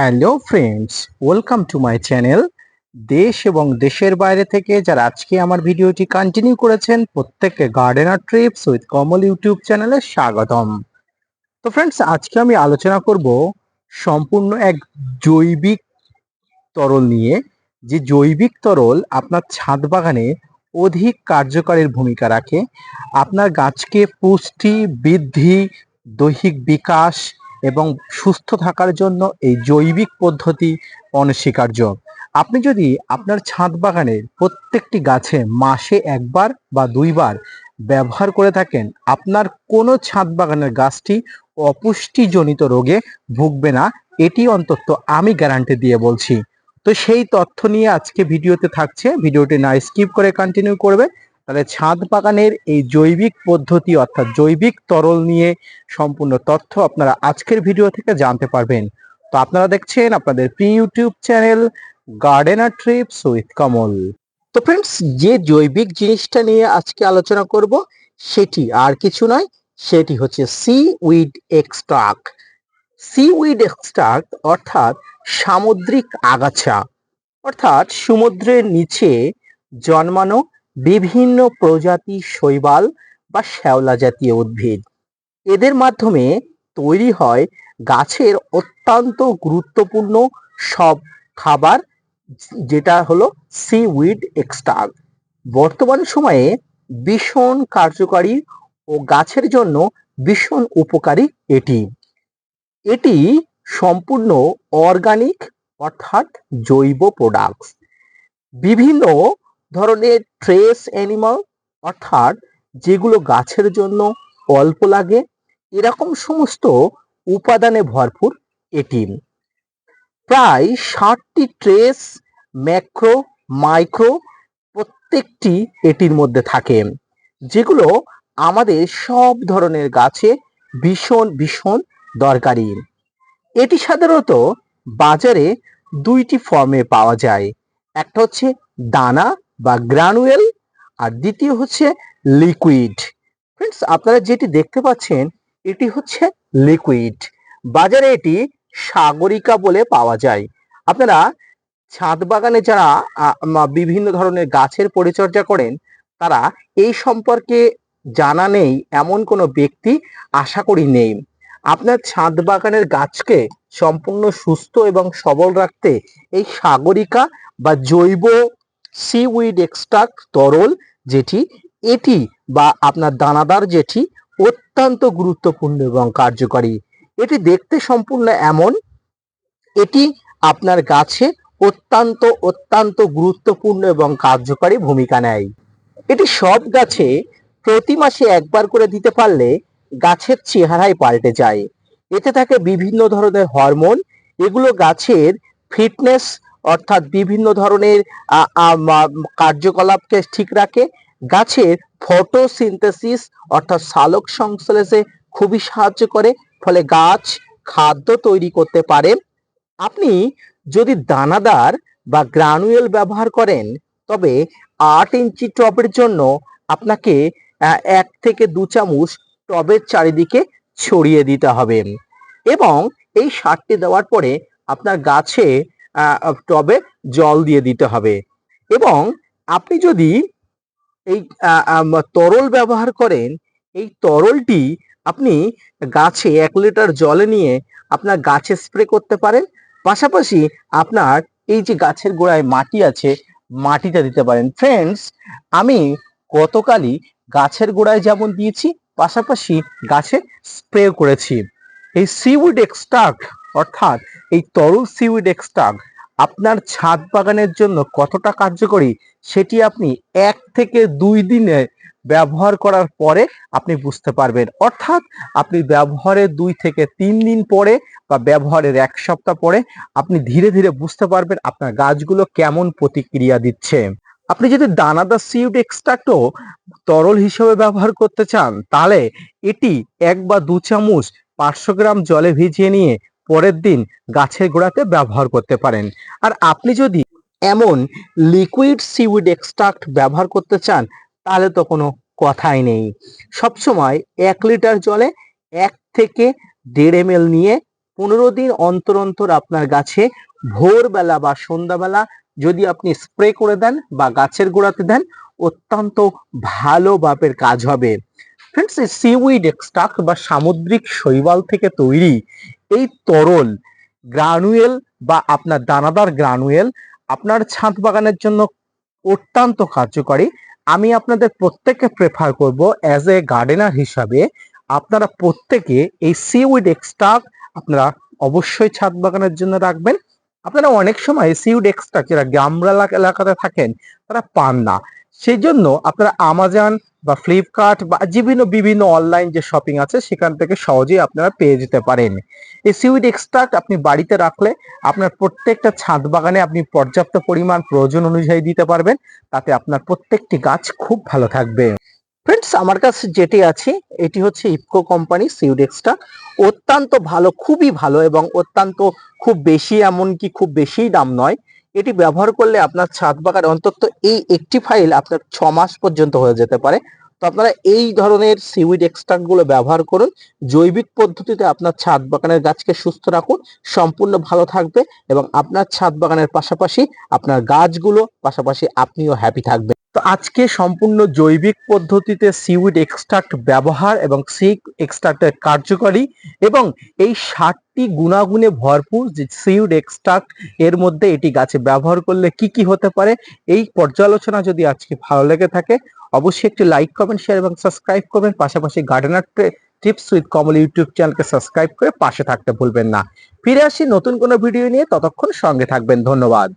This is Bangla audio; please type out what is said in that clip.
Hello friends welcome to my channel দেশ এবং দেশের বাইরে থেকে যারা আজকে আমার ভিডিওটি কন্টিনিউ করেছেন, প্রত্যেককে gardener trips with Kamal YouTube চ্যানেলে স্বাগতম। তো ফ্রেন্ডস আজকে আমি আলোচনা করব সম্পূর্ণ এক জৈবিক তরল নিয়ে। যে জৈবিক তরল আপনার ছাদ বাগানে অধিক কার্যকরীর ভূমিকা রাখে। আপনার গাছকে পুষ্টি, বৃদ্ধি, দৈহিক বিকাশ এবং সুস্থ থাকার জন্য এই জৈবিক পদ্ধতি অনস্বীকার্য। আপনি যদি আপনার ছাদ বাগানের প্রত্যেকটি গাছে মাসে একবার বা দুইবার ব্যবহার করে থাকেন, আপনার কোনো ছাদ বাগানের গাছটি অপুষ্টিজনিত রোগে ভুগবে না, এটি অন্তত আমি গ্যারান্টি দিয়ে বলছি। তো সেই তথ্য নিয়ে আজকে ভিডিওতে থাকছে। ভিডিওটি না স্কিপ করে কন্টিনিউ করবে তাহলে ছাদ বাগানের এই জৈবিক পদ্ধতি অর্থাৎ জৈবিক তরল নিয়ে সম্পূর্ণ তথ্য আপনারা আজকের ভিডিও থেকে জানতে পারবেন। তো আপনারা দেখছেন আপনাদের pre YouTube channel gardener trips with Kamal তো ফ্রেন্ডস যে জৈবিক জিনিসটা নিয়ে আজকে আলোচনা করব, সেটি আর কিছু নয়, সেটি হচ্ছে seaweed extract seaweed extract অর্থাৎ সামুদ্রিক আগাছা, অর্থাৎ সমুদ্রের নিচে জন্মানো বিভিন্ন প্রজাতি শৈবাল বা শ্যাওলা জাতীয় উদ্ভিদ। এদের মাধ্যমে তৈরি হয় গাছের অত্যন্ত গুরুত্বপূর্ণ সব খাবার, যেটা হলো সি উইড এক্সট্রাক্ট বর্তমান সময়ে ভীষণ কার্যকারী ও গাছের জন্য ভীষণ উপকারী এটি। এটি সম্পূর্ণ অর্গানিক অর্থাৎ জৈব প্রোডাক্টস বিভিন্ন ধরনের ট্রেস অ্যানিমাল অর্থাৎ যেগুলো গাছের জন্য অল্প লাগে, এরকম সমস্ত উপাদানে ভরপুর এটি প্রায় ষাটটি ট্রেস ম্যাক্রো মাইক্রো প্রত্যেকটি এটির মধ্যে থাকে, যেগুলো আমাদের সব ধরনের গাছে ভীষণ ভীষণ দরকারি। এটি সাধারণত বাজারে দুইটি ফর্মে পাওয়া যায়, একটা হচ্ছে দানা বা গ্রানুয়েল আর দ্বিতীয় হচ্ছে লিকুইড ফ্রেন্ডস আপনারা যেটি দেখতে পাচ্ছেন, এটি হচ্ছে লিকুইড বাজারে এটি সাগরিকা বলে পাওয়া যায়। আপনারা ছাদ বাগানে যারা বিভিন্ন ধরনের গাছের পরিচর্যা করেন, তারা এই সম্পর্কে জানা নেই, এমন কোনো ব্যক্তি আশা করি নেই। আপনার ছাদ বাগানের গাছকে সম্পূর্ণ সুস্থ এবং সবল রাখতে এই সাগরিকা বা জৈব সিউইড এক্সট্রাক্ট তরল, যেটি এটি বা আপনার দানাদার যেটি অত্যন্ত গুরুত্বপূর্ণ এবং কার্যকরী। এটি দেখতে সম্পূর্ণ এমন, এটি আপনার গাছে অত্যন্ত অত্যন্ত গুরুত্বপূর্ণ এবং কার্যকরী ভূমিকা নেয়। এটি সব গাছে প্রতি মাসে একবার করে দিতে পারলে গাছের চেহারাই পাল্টে যায়। এতে থাকে বিভিন্ন ধরনের হরমোন, এগুলো গাছের ফিটনেস অর্থাৎ বিভিন্ন ধরনের কার্যকলাপকে ঠিক রাখে। গাছের ফটোসিনথেসিস অর্থাৎ সালোক সংশ্লেষে খুবই সাহায্য করে, ফলে গাছ খাদ্য তৈরি করতে পারে। আপনি যদি দানাদার বা গ্রানুয়েল ব্যবহার করেন, তবে আট ইঞ্চি টবের জন্য আপনাকে এক থেকে দু চামচ টবের চারিদিকে ছড়িয়ে দিতে হবে। এবং এই সারটি দেওয়ার পরে আপনার গাছে টবে জল দিয়ে দিতে হবে। এবং আপনি যদি এই তরল ব্যবহার করেন, এই তরলটি আপনি গাছে এক লিটার জলে নিয়ে আপনার গাছে স্প্রে করতে পারেন। পাশাপাশি আপনার এই যে গাছের গোড়ায় মাটি আছে, মাটিটা দিতে পারেন। ফ্রেন্ডস আমি গতকালই গাছের গোড়ায় যেমন দিয়েছি, পাশাপাশি গাছে স্প্রে করেছি। এই সিউড এক্সট্রাক্ট অর্থাৎ এই তরল সিউড এক্সট্রাক্ট আপনার ছাদ বাগানের জন্য কতটা কার্যকরী সেটি আপনি এক থেকে দুই দিনে ব্যবহার করার পরে আপনি বুঝতে পারবেন। অর্থাৎ আপনি ব্যবহারের দুই থেকে তিন দিন পরে বা ব্যবহারের এক সপ্তাহ পরে আপনি ধীরে ধীরে বুঝতে পারবেন আপনার গাছগুলো কেমন প্রতিক্রিয়া দিচ্ছে। আপনি যদি দানাদার সিউড এক্সট্রাক্টও তরল হিসেবে ব্যবহার করতে চান, তাহলে এটি এক বা দু চামচ পাঁচশো গ্রাম জলে ভিজিয়ে নিয়ে পরের দিন গাছের গোড়াতে ব্যবহার করতে পারেন। আর আপনি যদি এমন লিকুইড সিউড এক্সট্রাক্ট ব্যবহার করতে চান, তাহলে তো কোনো কথাই নেই। সবসময় এক লিটার জলে এক থেকে দেড় এম নিয়ে পনেরো দিন অন্তর অন্তর আপনার গাছে ভোরবেলা বা সন্ধ্যাবেলা যদি আপনি স্প্রে করে দেন বা গাছের গোড়াতে দেন, অত্যন্ত ভালো বাপের কাজ হবে। ফ্রেন্ডস এই সিউইড এক্সট্রাক্ট বা সামুদ্রিক শৈবাল থেকে তৈরি এই তরল গ্রানুয়েল বা আপনার দানাদার গ্রানুয়েল আপনার ছাদ বাগানের জন্য অত্যন্ত কার্যকরী। আমি আপনাদের প্রত্যেককে প্রেফার করব অ্যাজ এ গার্ডেনার হিসাবে। আপনারা প্রত্যেকে এই সিউইড এক্সট্রাক্ট আপনারা অবশ্যই ছাদ বাগানের জন্য রাখবেন। আপনারা অনেক সময় সিউড এক্সট্রা যারা এলাকা- এলাকাতে থাকেন, তারা পান না। সেই জন্য আপনারা আমাজন বা ফ্লিপকার্ট বা বিভিন্ন বিভিন্ন অনলাইন যে শপিং আছে, সেখান থেকে সহজেই আপনারা পেয়ে যেতে পারেন। এই সিউড এক্সট্রাক্ট আপনি বাড়িতে রাখলে আপনার প্রত্যেকটা ছাদ বাগানে আপনি পর্যাপ্ত পরিমাণ প্রয়োজন অনুযায়ী দিতে পারবেন। তাতে আপনার প্রত্যেকটি গাছ খুব ভালো থাকবে। ফ্রেন্ডস আমার কাছে যেটি আছে, এটি হচ্ছে ইফকো কোম্পানি সিউড এক্সট্রা অত্যন্ত ভালো, খুবই ভালো এবং অত্যন্ত খুব বেশি এমনকি খুব বেশি দাম নয়। এটি ব্যবহার করলে আপনার ছাদ বাগান অন্তত এই একটি ফাইল আপনার ছ মাস পর্যন্ত হয়ে যেতে পারে। তো আপনারা এই ধরনের সিউইড এক্সট্রাক্টগুলো ব্যবহার করুন। জৈবিক পদ্ধতিতে আপনার ছাদ বাগানের গাছকে সুস্থ রাখুন, সম্পূর্ণ ভালো থাকবে এবং আপনার ছাদ বাগানের পাশাপাশি আপনার গাছগুলো, পাশাপাশি আপনিও হ্যাপি থাকবেন। তো আজকে সম্পূর্ণ জৈবিক পদ্ধতিতে সিউইড এক্সট্রাক্ট ব্যবহার এবং সি এক্সট্রাক্টের কার্যকরী এবং এই ষাটটি গুণাগুণে ভরপুর যে সিউড এক্সট্রাক্ট এর মধ্যে এটি গাছে ব্যবহার করলে কি কি হতে পারে এই পর্যালোচনা যদি আজকে ভালো লেগে থাকে, অবশ্যই একটি লাইক কমেন্ট শেয়ার এবং সাবস্ক্রাইব করবেন। পাশাপাশি gardener tips with Kamal YouTube চ্যানেলকে সাবস্ক্রাইব করে পাশে থাকতে ভুলবেন না। ফিরে আসি নতুন কোনো ভিডিও নিয়ে। ততক্ষণ সঙ্গে থাকবেন। ধন্যবাদ।